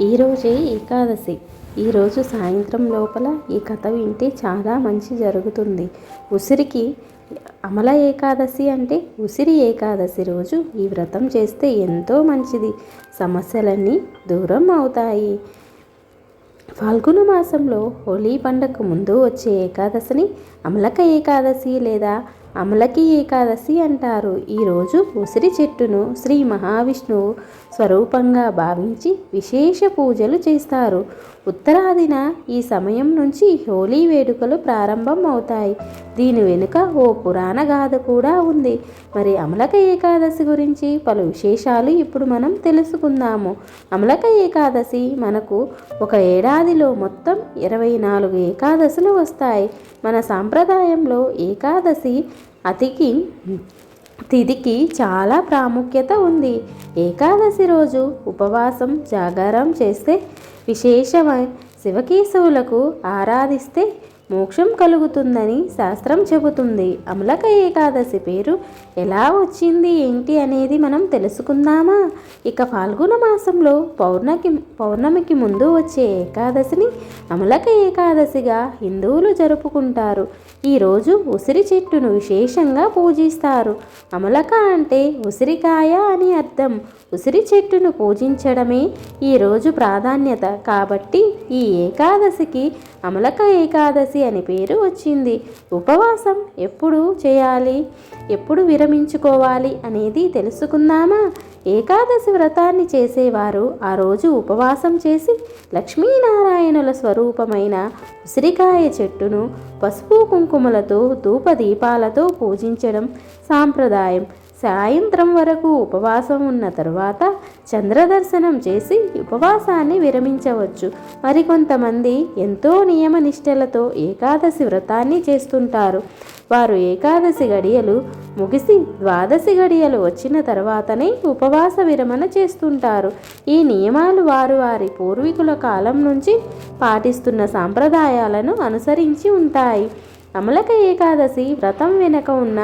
ఈరోజే ఏకాదశి. ఈరోజు సాయంత్రం లోపల ఈ కథ వింటే చాలా మంచి జరుగుతుంది. ఉసిరికి అమల ఏకాదశి అంటే ఉసిరి ఏకాదశి రోజు ఈ వ్రతం చేస్తే ఎంతో మంచిది. సమస్యలన్నీ దూరం అవుతాయి. ఫాల్గుణ మాసంలో హోలీ పండగకు ముందు వచ్చే ఏకాదశిని అమలక ఏకాదశి లేదా అమలకి ఏకాదశి అంటారు. ఈరోజు ఉసిరి చెట్టును శ్రీ మహావిష్ణువు స్వరూపంగా భావించి విశేష పూజలు చేస్తారు. ఉత్తరాదిన ఈ సమయం నుంచి హోలీ వేడుకలు ప్రారంభం అవుతాయి దీని వెనుక ఓ పురాణ గాథ కూడా ఉంది. మరి అమలక ఏకాదశి గురించి పలు విశేషాలు ఇప్పుడు మనం తెలుసుకుందాము. అమలక ఏకాదశి మనకు ఒక ఏడాదిలో మొత్తం ఇరవై నాలుగు ఏకాదశులు వస్తాయి. మన సాంప్రదాయంలో ఏకాదశి అతికి తిథికి చాలా ప్రాముఖ్యత ఉంది. ఏకాదశి రోజు ఉపవాసం జాగారం చేస్తే విశేషమై శివకేశవులకు ఆరాధిస్తే మోక్షం కలుగుతుందని శాస్త్రం చెబుతుంది. అమలక ఏకాదశి పేరు ఎలా వచ్చింది ఏంటి అనేది మనం తెలుసుకుందామా? ఇక ఫాల్గుణ మాసంలో పౌర్ణకి పౌర్ణమికి ముందు వచ్చే ఏకాదశిని అమలక ఏకాదశిగా హిందువులు జరుపుకుంటారు. ఈరోజు ఉసిరి చెట్టును విశేషంగా పూజిస్తారు. అమలక అంటే ఉసిరికాయ అని అర్థం. ఉసిరి చెట్టును పూజించడమే ఈరోజు ప్రాధాన్యత. కాబట్టి ఈ ఏకాదశికి అమలక ఏకాదశి అని పేరు వచ్చింది. ఉపవాసం ఎప్పుడు చేయాలి? ఎప్పుడు విరమించుకోవాలి అనేది తెలుసుకుందామా? ఏకాదశి వ్రతాన్ని చేసేవారు ఆ రోజు ఉపవాసం చేసి లక్ష్మీనారాయణుల స్వరూపమైన ఉసిరికాయ చెట్టును పసుపు కుంకుమలతో ధూపదీపాలతో పూజించడం సాంప్రదాయం. సాయంత్రం వరకు ఉపవాసం ఉన్న తరువాత చంద్రదర్శనం చేసి ఉపవాసాన్ని విరమించవచ్చు. మరికొంతమంది ఎంతో నియమనిష్టలతో ఏకాదశి వ్రతాన్ని చేస్తుంటారు. వారు ఏకాదశి గడియలు ముగిసి ద్వాదశి గడియలు వచ్చిన తర్వాతనే ఉపవాస విరమణ చేస్తుంటారు. ఈ నియమాలు వారు వారి పూర్వీకుల కాలం నుంచి పాటిస్తున్న సాంప్రదాయాలను అనుసరించి ఉంటాయి. అమలక ఏకాదశి వ్రతం వెనక ఉన్న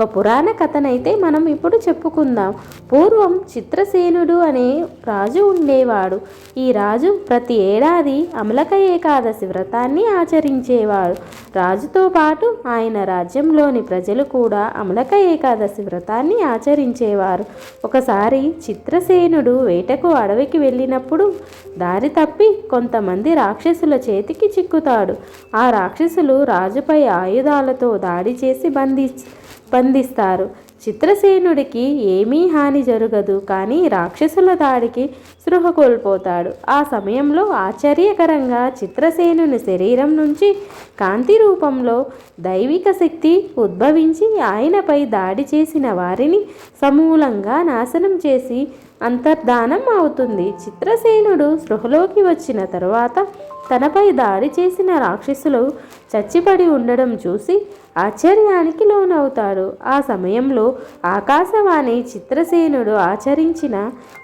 ఒక పురాణ కథనైతే మనం ఇప్పుడు చెప్పుకుందాం. పూర్వం చిత్రసేనుడు అనే రాజు ఉండేవాడు. ఈ రాజు ప్రతి ఏడాది అమలక ఏకాదశి వ్రతాన్ని ఆచరించేవాడు. రాజుతో పాటు ఆయన రాజ్యంలోని ప్రజలు కూడా అమలక ఏకాదశి వ్రతాన్ని ఆచరించేవారు. ఒకసారి చిత్రసేనుడు వేటకు అడవికి వెళ్ళినప్పుడు దారి తప్పి కొంతమంది రాక్షసుల చేతికి చిక్కుతాడు. ఆ రాక్షసులు రాజుపై ఆయుధాలతో దాడి చేసి బంధించి బంధిస్తారు చిత్రసేనుడికి ఏమీ హాని జరగదు కానీ రాక్షసుల దాడికి స్పృహ కోల్పోతాడు. ఆ సమయంలో ఆశ్చర్యకరంగా చిత్రసేనుని శరీరం నుంచి కాంతి రూపంలో దైవిక శక్తి ఉద్భవించి ఆయనపై దాడి చేసిన వారిని సమూలంగా నాశనం చేసి అంతర్ధానం అవుతుంది. చిత్రసేనుడు స్పృహలోకి వచ్చిన తరువాత తనపై దాడి చేసిన రాక్షసులు చచ్చిపడి ఉండడం చూసి ఆశ్చర్యానికి లోనవుతాడు ఆ సమయంలో ఆకాశవాణి చిత్రసేనుడు ఆచరించిన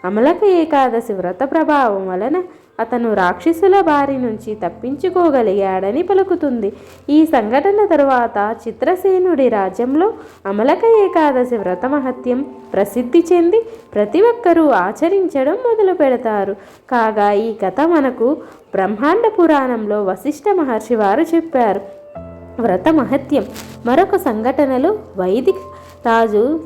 అమలక ఏకాదశి వ్రత ప్రభావం వలన అతను రాక్షసుల బారి నుంచి తప్పించుకోగలిగాడని పలుకుతుంది. ఈ సంఘటన తరువాత చిత్రసేనుడి రాజ్యంలో అమలక ఏకాదశి వ్రత మహత్యం ప్రసిద్ధి చెంది ప్రతి ఒక్కరూ ఆచరించడం మొదలు పెడతారు. కాగా ఈ కథ మనకు బ్రహ్మాండ పురాణంలో వశిష్ఠ మహర్షి వారు చెప్పారు. వ్రత మహత్యం మరొక సంఘటనలో వైదిక రాజు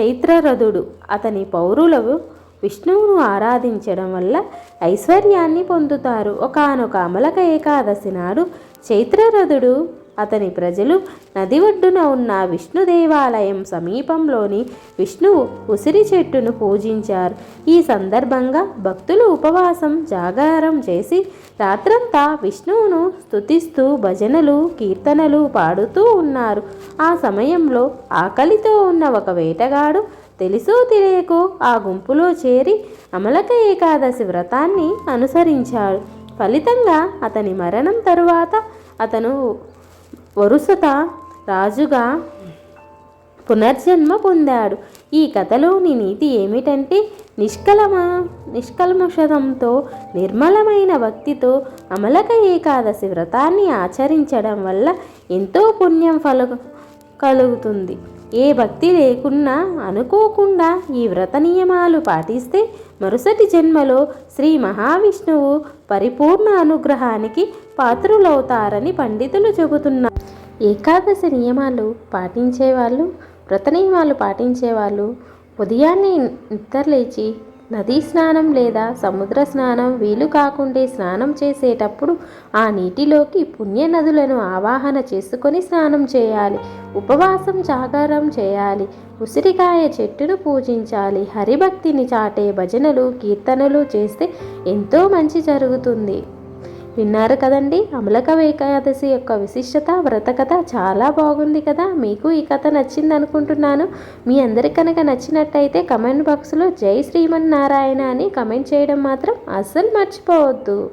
చైత్రరథుడు అతని పౌరులకు విష్ణువును ఆరాధించడం వల్ల ఐశ్వర్యాన్ని పొందుతారు. ఒకనొక అమలక ఏకాదశి నాడు చైత్రరథుడు అతని ప్రజలు నది ఒడ్డున ఉన్న విష్ణు దేవాలయం సమీపంలోని విష్ణువు ఉసిరి చెట్టును పూజించారు. ఈ సందర్భంగా భక్తులు ఉపవాసం జాగారం చేసి రాత్రంతా విష్ణువును స్తుతిస్తూ భజనలు కీర్తనలు పాడుతూ ఉన్నారు. ఆ సమయంలో ఆకలితో ఉన్న ఒక వేటగాడు తెలుసో తెలియకో ఆ గుంపులో చేరి అమలక ఏకాదశి వ్రతాన్ని అనుసరించాడు. ఫలితంగా అతని మరణం తరువాత అతను వరుసత రాజుగా పునర్జన్మ పొందాడు. ఈ కథలోని నీతి ఏమిటంటే నిష్కలమ నిష్కల్మషంతో నిర్మలమైన భక్తితో అమలక ఏకాదశి వ్రతాన్ని ఆచరించడం వల్ల ఎంతో పుణ్యం ఫల కలుగుతుంది. ఏ భక్తి లేకున్నా అనుకోకుండా ఈ వ్రత నియమాలు పాటిస్తే మరుసటి జన్మలో శ్రీ మహావిష్ణువు పరిపూర్ణ అనుగ్రహానికి పాత్రులవుతారని పండితులు చెబుతున్నారు. ఏకాదశి నియమాలు పాటించేవాళ్ళు వ్రత నియమాలు పాటించేవాళ్ళు ఉదయాన్నే నిద్రలేచి నదీ స్నానం లేదా సముద్ర స్నానం వీలు కాకుండా స్నానం చేసేటప్పుడు ఆ నీటిలోకి పుణ్య నదులను ఆవాహన చేసుకొని స్నానం చేయాలి. ఉపవాసం జాగారం చేయాలి. ఉసిరికాయ చెట్టును పూజించాలి. హరిభక్తిని చాటే భజనలు కీర్తనలు చేస్తే ఎంతో మంచి జరుగుతుంది. విన్నారు కదండి? అమలక ఏకాదశి యొక్క విశిష్టత వ్రత కథ చాలా బాగుంది కదా? మీకు ఈ కథ నచ్చింది అనుకుంటున్నాను మీ అందరికి కనుక నచ్చినట్టయితే కమెంట్ బాక్స్లో జై శ్రీమన్నారాయణ అని కమెంట్ చేయడం మాత్రం అస్సలు మర్చిపోవద్దు.